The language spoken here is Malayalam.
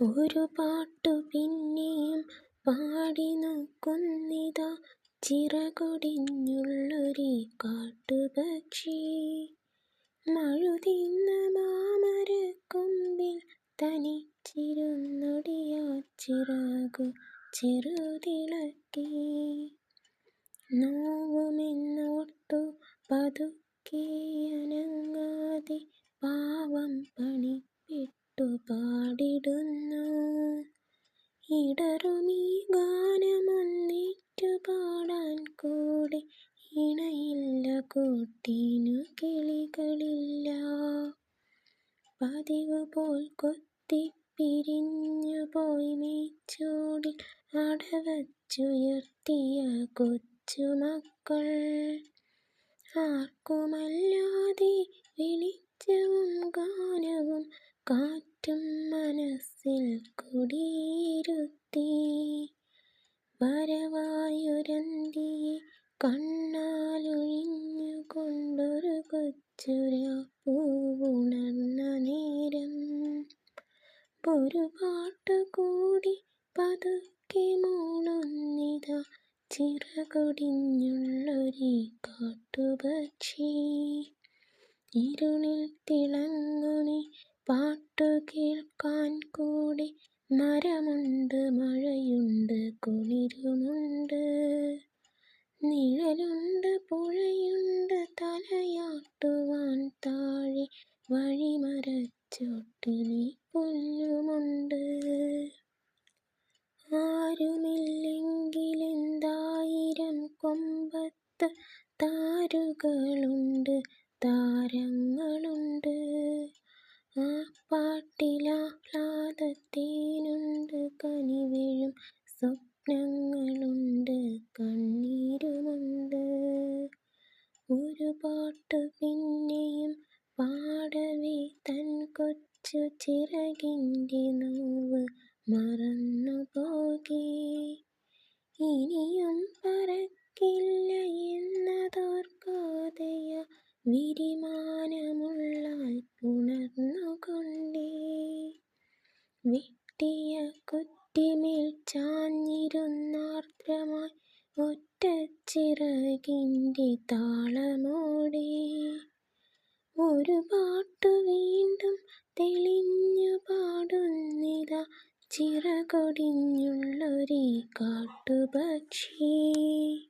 ഒരു പാട്ടു പിന്നെയും പാടി നോക്കുന്നിതാ ചിറകൊടിഞ്ഞുള്ളൊരു കാട്ടുപക്ഷി. മഴുതിന്ന മാമരക്കൊമ്പിൽ തനിച്ചിരുന്നൊടിയാ ചിറകു ചെറുതിളക്കി. നോവുമെന്നോർത്തു പതുക്കെ അനങ്ങാതെ പാവം പണിപ്പെട്ടു പാടിടുന്നു. ഇടറുമീ ഗാനമൊന്നിറ്റു പാടാൻ കൂടെ ഇണയില്ല കൂട്ടിനു കിളികളില്ല. പതിവ് പോൽ കൊത്തി പിരിഞ്ഞു പോയി മേച്ചൂടിൽ അടവച്ചുയർത്തിയ കൊച്ചുമക്കൾ ആർക്കുമല്ലാതെ വിളിച്ചവും ഗാനവും കാറ്റും മനസ്സിൽ കുടിയിരുത്തി വരവായുരന്തിയെ കണ്ണാലൊഴിഞ്ഞുകൊണ്ടൊരു കൊച്ചുരാപ്പൂവുണർന്ന നേരം. ഒരു പാട്ടുകൂടി പതുക്കെ മൂളുന്നിതാ ചിറകൊടിഞ്ഞുള്ളൊരു കാട്ടുപക്ഷി. ഇരുളിൽ തിളങ്ങുമീ പാട്ടു കേൾക്കാൻ കൂടി മരമുണ്ട് മഴയുണ്ട് കുളിരുമുണ്ട്. നിഴലുണ്ട് പുഴയുണ്ട് തലയാട്ടുവാൻ താഴെ വഴിമരച്ചോട്ടിനി പുല്ലുമുണ്ട്. ആരുമില്ലെങ്കിലെന്തായിരം കൊമ്പത്ത് താരുകളുണ്ട് താരങ്ങളുണ്ട്. പാട്ടിലാഹ്ലാദത്തേനുണ്ട് കനിവെഴും സ്വപ്നങ്ങളുണ്ട് കണ്ണീരുമുണ്ട്. ഒരു പാട്ട് പിന്നെയും പാടവേ തൻ കൊച്ചു ചിറകിന്റെ നോവ് മറന്നുപോകേ ഇനിയും പറക്കില്ല എന്നതോർക്കാതെയാ വിരിമാനമുള്ളാൽ വെട്ടിയ കുറ്റിമേൽ ചാഞ്ഞിരുന്നാർദ്രമായി ഒറ്റച്ചിറകിന്റെ താളമോടെ. ഒരു പാട്ടു വീണ്ടും തെളിഞ്ഞു പാടുന്നിതാ ചിറകൊടിഞ്ഞുള്ളൊരു കാട്ടുപക്ഷി.